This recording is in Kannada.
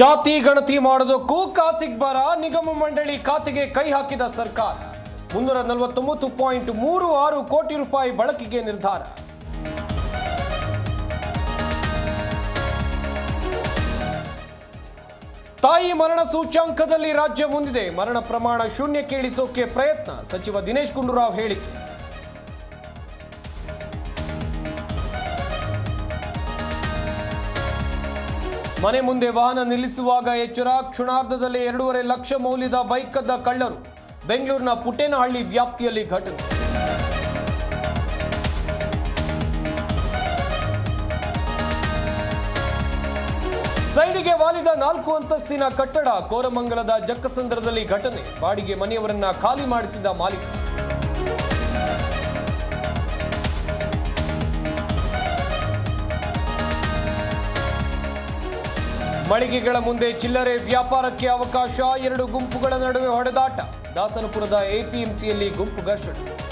ಜಾತಿ ಗಣತಿ ಮಾಡೋದಕ್ಕೂ ಕಾಸಿಗ್ಬರ ನಿಗಮ ಮಂಡಳಿ ಖಾತೆಗೆ ಕೈ ಹಾಕಿದ ಸರ್ಕಾರ. ಮುನ್ನೂರ ನಲವತ್ತೊಂಬತ್ತು ಪಾಯಿಂಟ್ ಮೂರು ಆರು ಕೋಟಿ ರೂಪಾಯಿ ಬಳಕೆಗೆ ನಿರ್ಧಾರ. ತಾಯಿ ಮರಣ ಸೂಚ್ಯಾಂಕದಲ್ಲಿ ರಾಜ್ಯ ಮುಂದಿದೆ. ಮರಣ ಪ್ರಮಾಣ ಶೂನ್ಯಕ್ಕೆ ಇಳಿಸೋಕೆ ಪ್ರಯತ್ನ. ಸಚಿವ ದಿನೇಶ್ ಗುಂಡೂರಾವ್ ಹೇಳಿಕೆ. ಮನೆ ಮುಂದೆ ವಾಹನ ನಿಲ್ಲಿಸುವಾಗ ಎಚ್ಚರ. ಕ್ಷಣಾರ್ಧದಲ್ಲಿ ಎರಡೂವರೆ ಲಕ್ಷ ಮೌಲ್ಯದ ಬೈಕ್ ಕಳ್ಳರು. ಬೆಂಗಳೂರಿನ ಪುಟ್ಟೇನಹಳ್ಳಿ ವ್ಯಾಪ್ತಿಯಲ್ಲಿ ಘಟನೆ. ಸೈಡಿಗೆ ವಾಲಿದ ನಾಲ್ಕು ಅಂತಸ್ತಿನ ಕಟ್ಟಡ ಕೋರಮಂಗಲದ ಜಕ್ಕಸಂದ್ರದಲ್ಲಿ ಘಟನೆ. ಬಾಡಿಗೆ ಮನೆಯವರನ್ನ ಖಾಲಿ ಮಾಡಿಸಿದ ಮಾಲೀಕ ಮಳಿಗೆಗಳ ಮುಂದೆ ಚಿಲ್ಲರೆ ವ್ಯಾಪಾರಕ್ಕೆ ಅವಕಾಶ ಎರಡು ಗುಂಪುಗಳ ನಡುವೆ ಹೊಡೆದಾಟ. ದಾಸನಪುರದ ಎಪಿಎಂಸಿಯಲ್ಲಿ ಗುಂಪು ಘರ್ಷಣೆ.